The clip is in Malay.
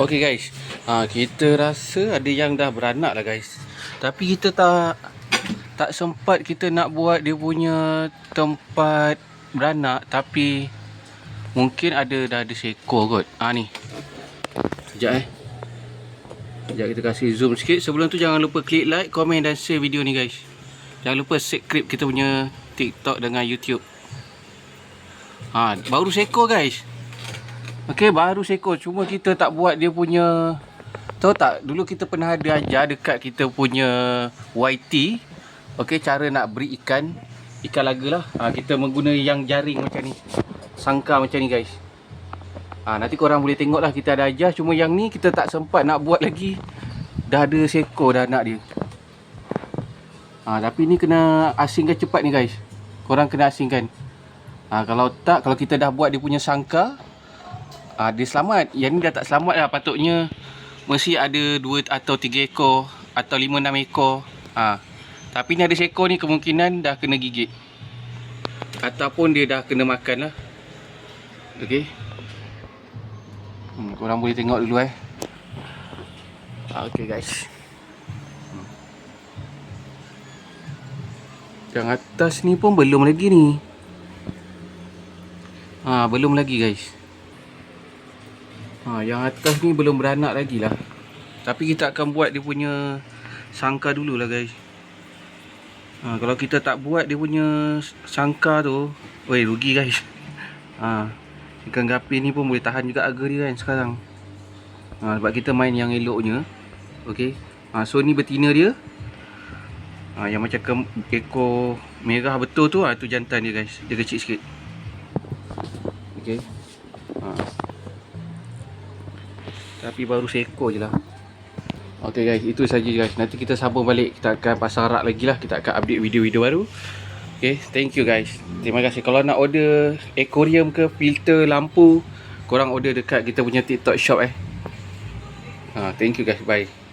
Okay guys, ha, kita rasa ada yang dah beranak lah guys. Tapi kita tak tak sempat kita nak buat dia punya tempat beranak tapi mungkin ada dah ada seekor kot. Ah ni. Sekejap eh. Sekejap kita kasih zoom sikit. Sebelum tu jangan lupa klik like, komen dan share video ni guys. Jangan lupa subscribe kita punya TikTok dengan YouTube. Ha, baru seekor guys. Okey, baru seekor. Cuma kita tak buat dia punya Tahu tak, dulu kita pernah ada ajar dekat kita punya YT Okey, cara nak beri ikan Ikan laga lah. Ha, Kita mengguna yang jaring macam ni. Sangka macam ni guys. Ha, Nanti korang boleh tengok lah kita ada ajar. Cuma yang ni kita tak sempat nak buat lagi. Dah ada seekor dah anak dia. Ha, Tapi ni kena asingkan cepat ni guys. Korang kena asingkan. Ha, Kalau tak, kalau kita dah buat dia punya sangka Ah dia selamat. Yang ni dah tak selamat lah patutnya mesti ada 2 atau 3 ekor atau 5 6 ekor. Ah. Tapi ni ada seekor ni kemungkinan dah kena gigit. Ataupun dia dah kena makan lah. Okey. Hmm, korang boleh tengok dulu eh. Ah, okay guys. Hmm. Yang atas ni pun belum lagi ni. Ah, belum lagi guys. Ha, yang atas ni belum beranak lagi lah. Tapi kita akan buat dia punya sangka dulu lah guys. Ha, kalau kita tak buat dia punya sangka tu, weh rugi guys. Ha, ikan gapi ni pun boleh tahan juga harga dia kan sekarang. Ha, sebab kita main yang eloknya. Okay. Ha, so ni betina dia. Ha, yang macam ke, ekor merah betul tu, ha, tu jantan dia guys. Dia kecil sikit. Okay. Ha. Tapi baru seekor je lah. Okay guys, itu saja guys. Nanti kita sambung balik. Kita akan pasang rak lagi lah. Kita akan update video-video baru. Okay, thank you guys. Terima kasih. Kalau nak order aquarium ke Filter lampu Korang order dekat kita punya TikTok shop eh. Ha, Thank you guys, bye